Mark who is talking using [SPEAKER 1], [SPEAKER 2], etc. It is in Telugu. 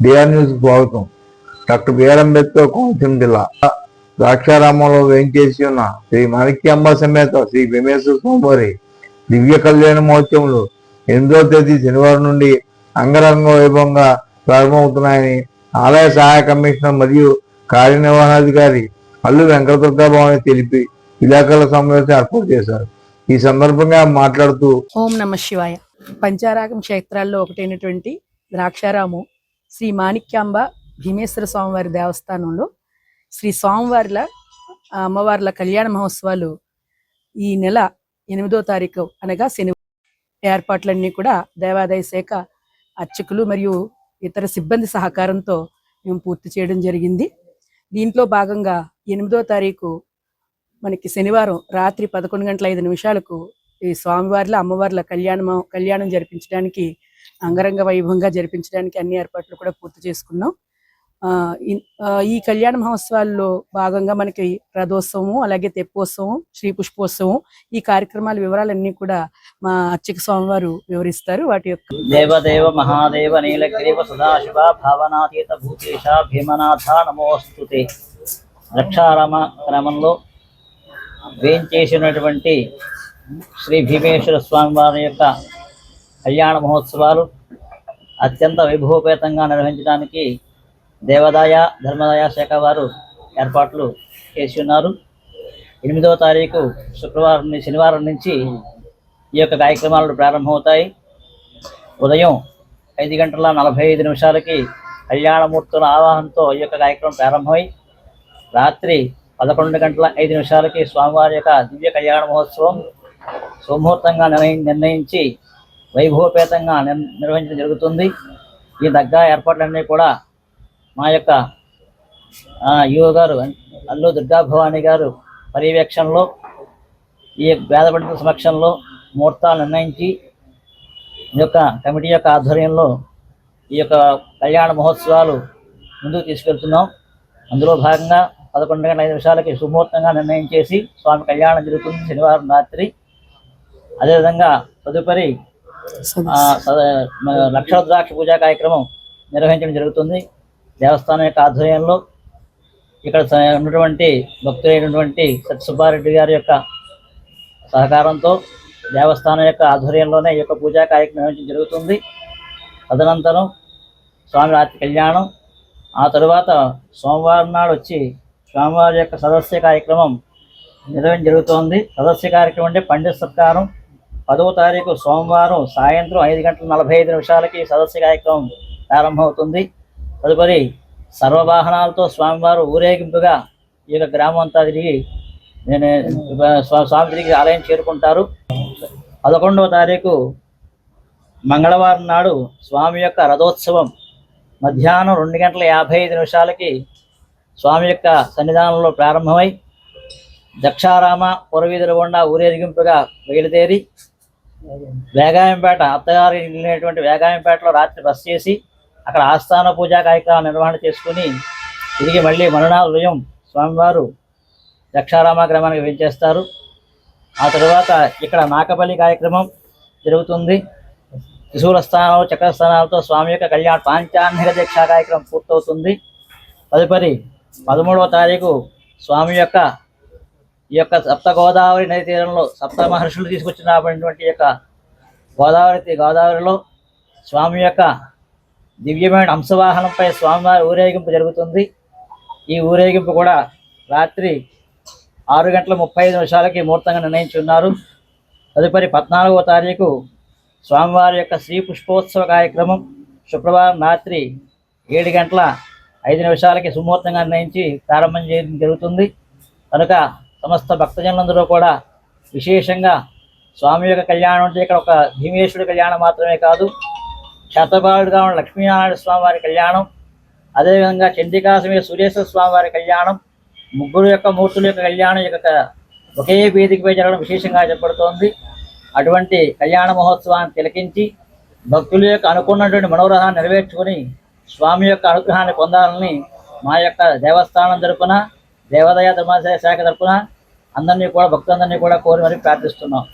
[SPEAKER 1] డిఆర్ న్యూస్ స్వాగతం. డాక్టర్ బిఆర్ అంబేద్కర్ కోనసీమ జిల్లా. ద్రాక్షారామంలో వేంచేసి ఉన్న శ్రీ మాణిక్యాంబ సమేత శ్రీ భీమేశ్వర స్వామివారి దివ్య కళ్యాణ మహోత్సవంలో ఎనిమిదో తేదీ శనివారం నుండి అంగరంగ వైభవంగా ప్రారంభమవుతున్నాయని ఆలయ సహాయ కమిషనర్ మరియు కార్యనిర్వహణాధికారి అల్లు వెంకటదుర్గాభవని తెలిపి విలేకరుల సమావేశం ఏర్పాటు చేశారు. ఈ సందర్భంగా మాట్లాడుతూ
[SPEAKER 2] ఓం నమ శివాయ. పంచారాగం క్షేత్రాల్లో ఒకటైనటువంటి ద్రాక్షారాము శ్రీ మాణిక్యాంబ భీమేశ్వర స్వామివారి దేవస్థానంలో శ్రీ స్వామివార్ల అమ్మవార్ల కళ్యాణ మహోత్సవాలు ఈ నెల ఎనిమిదో తారీఖు అనగా శని ఏర్పాట్లన్నీ కూడా దేవాదాయ శాఖ అర్చకులు మరియు ఇతర సిబ్బంది సహకారంతో మేము పూర్తి చేయడం జరిగింది. దీంట్లో భాగంగా ఎనిమిదో తారీఖు మనకి శనివారం రాత్రి పదకొండు గంటల ఐదు నిమిషాలకు ఈ స్వామివార్ల అమ్మవార్ల కళ్యాణం కళ్యాణం జరిపించడానికి అంగరంగ వైభవంగా జరిపించడానికి అన్ని ఏర్పాట్లు కూడా పూర్తి చేసుకున్నాం. ఆ, ఆ, ఈ కళ్యాణ మహోత్సవాల్లో భాగంగా మనకి రథోత్సవం అలాగే తెప్పోత్సవం శ్రీ పుష్పోత్సవం ఈ కార్యక్రమాల వివరాలన్నీ కూడా మా అర్చక స్వామివారు వివరిస్తారు. వాటి యొక్క
[SPEAKER 3] దేవదేవ మహాదేవ నీలగ్రీవ సదాశివ భావనాతీత భూతేశ భీమనాథ నమోస్తుతే. రక్షారామ క్రమంలో వేంచేసినటువంటి శ్రీ భీమేశ్వర స్వామి వారి యొక్క కళ్యాణ మహోత్సవాలు అత్యంత వైభవపేతంగా నిర్వహించడానికి దేవాదాయ ధర్మదాయ శాఖ వారు ఏర్పాట్లు చేసి ఉన్నారు ఎనిమిదవ తారీఖు శుక్రవారం శనివారం నుంచి ఈ యొక్క కార్యక్రమాలు ప్రారంభమవుతాయి. ఉదయం ఐదు గంటల నలభై ఐదు నిమిషాలకి కళ్యాణమూర్తుల ఆవాహనతో ఈ యొక్క కార్యక్రమం ప్రారంభమై రాత్రి పదకొండు గంటల ఐదు నిమిషాలకి స్వామివారి యొక్క దివ్య కళ్యాణ మహోత్సవం సుముహూర్తంగా నిర్ణయించి వైభవపేతంగా నిర్వహించడం జరుగుతుంది. ఈ దగ్గర ఏర్పాట్లన్నీ కూడా మా యొక్క యువ గారు అల్లు దుర్గా భవానీ గారు పర్యవేక్షణలో ఈ వేద పండితుల సమక్షంలో ముహూర్తాలు నిర్ణయించి ఈ యొక్క కమిటీ యొక్క ఆధ్వర్యంలో ఈ యొక్క కళ్యాణ మహోత్సవాలు ముందుకు తీసుకెళ్తున్నాం. అందులో భాగంగా పదకొండు గంటల ఐదు నిమిషాలకి సుముహూర్తంగా నిర్ణయం చేసి స్వామి కళ్యాణం జరుగుతుంది శనివారం రాత్రి. అదేవిధంగా తదుపరి లక్షద్రాక్ష పూజ పూజా కార్యక్రమం నిర్వహించడం జరుగుతుంది. దేవస్థానం యొక్క ఆధ్వర్యంలో ఇక్కడ ఉన్నటువంటి భక్తులైనటువంటి సత్యసుబ్బారెడ్డి గారి యొక్క సహకారంతో దేవస్థానం యొక్క ఆధ్వర్యంలోనే ఈ యొక్క పూజా కార్యక్రమం నిర్వహించడం జరుగుతుంది. తదనంతరం స్వామి రాత్రి కళ్యాణం. ఆ తరువాత సోమవారం నాడు వచ్చి స్వామివారి యొక్క సదస్య కార్యక్రమం నిర్వహించడం జరుగుతోంది. సదస్య కార్యక్రమం అంటే పండిత సత్కారం పదవ తారీఖు సోమవారం సాయంత్రం ఐదు గంటల నలభై ఐదు నిమిషాలకి సదస్సు కార్యక్రమం ప్రారంభమవుతుంది. తదుపరి సర్వవాహనాలతో స్వామివారు ఊరేగింపుగా ఈ యొక్క గ్రామం అంతా తిరిగి నేను స్వామి తిరిగి ఆలయం చేరుకుంటారు. పదకొండవ తారీఖు మంగళవారం నాడు స్వామి యొక్క రథోత్సవం మధ్యాహ్నం రెండు గంటల యాభై ఐదు నిమిషాలకి స్వామి యొక్క సన్నిధానంలో ప్రారంభమై దక్షారామ పురవీధుల గుండా ఊరేగింపుగా బయలుదేరి వేగాయంపేట అత్తగారి వెళ్ళినటువంటి వేగాయంపేటలో రాత్రి బస్ చేసి అక్కడ ఆస్థాన పూజా కార్యక్రమాలు నిర్వహణ చేసుకుని తిరిగి మళ్ళీ మరునాడు ఉదయం స్వామివారు దక్షారామ గ్రామానికి వెంచేస్తారు ఆ తర్వాత ఇక్కడ నాకపల్లి కార్యక్రమం జరుగుతుంది. త్రిశూల స్థానాలు చక్ర స్థానాలతో స్వామి యొక్క కళ్యాణ పాంచాన్నిక దీక్ష కార్యక్రమం పూర్తవుతుంది. తదుపరి పదమూడవ తారీఖు స్వామి యొక్క ఈ యొక్క సప్త గోదావరి నది తీరంలో సప్త మహర్షులు తీసుకొచ్చినటువంటి యొక్క గోదావరి గోదావరిలో స్వామి యొక్క దివ్యమైన అంశవాహనంపై స్వామివారి ఊరేగింపు జరుగుతుంది. ఈ ఊరేగింపు కూడా రాత్రి ఆరు గంటల ముప్పై ఐదు నిమిషాలకి ముహూర్తంగా నిర్ణయించి ఉన్నారు తదుపరి పద్నాలుగవ తారీఖు స్వామివారి యొక్క శ్రీ పుష్పోత్సవ కార్యక్రమం శుక్రవారం రాత్రి ఏడు గంటల ఐదు నిమిషాలకి సుముహూర్తంగా నిర్ణయించి ప్రారంభం చేయడం జరుగుతుంది. కనుక సమస్త భక్తజనులందరూ కూడా విశేషంగా స్వామి యొక్క కళ్యాణం అంటే ఇక్కడ ఒక భీమేశ్వరుడి కళ్యాణం మాత్రమే కాదు శతబాలుడుగా ఉన్న లక్ష్మీనారాయణ స్వామి వారి కళ్యాణం అదేవిధంగా చండికాశమే సురేశ్వర సూర్యేశ్వర స్వామి వారి కళ్యాణం ముగ్గురు యొక్క మూర్తుల యొక్క కళ్యాణం యొక్క ఒకే వేదికపై జరగడం విశేషంగా చెప్పబడుతోంది. అటువంటి కళ్యాణ మహోత్సవాన్ని తిలకించి భక్తుల యొక్క అనుకున్నటువంటి మనోరథాన్ని నెరవేర్చుకొని స్వామి యొక్క అనుగ్రహాన్ని పొందాలని మా యొక్క దేవస్థానం తరపున దేవాదాయ ధర్మాదాయ శాఖ తరఫున అందరినీ కూడా భక్తులందరినీ కూడా కోరి మరి ప్రార్థిస్తున్నాం.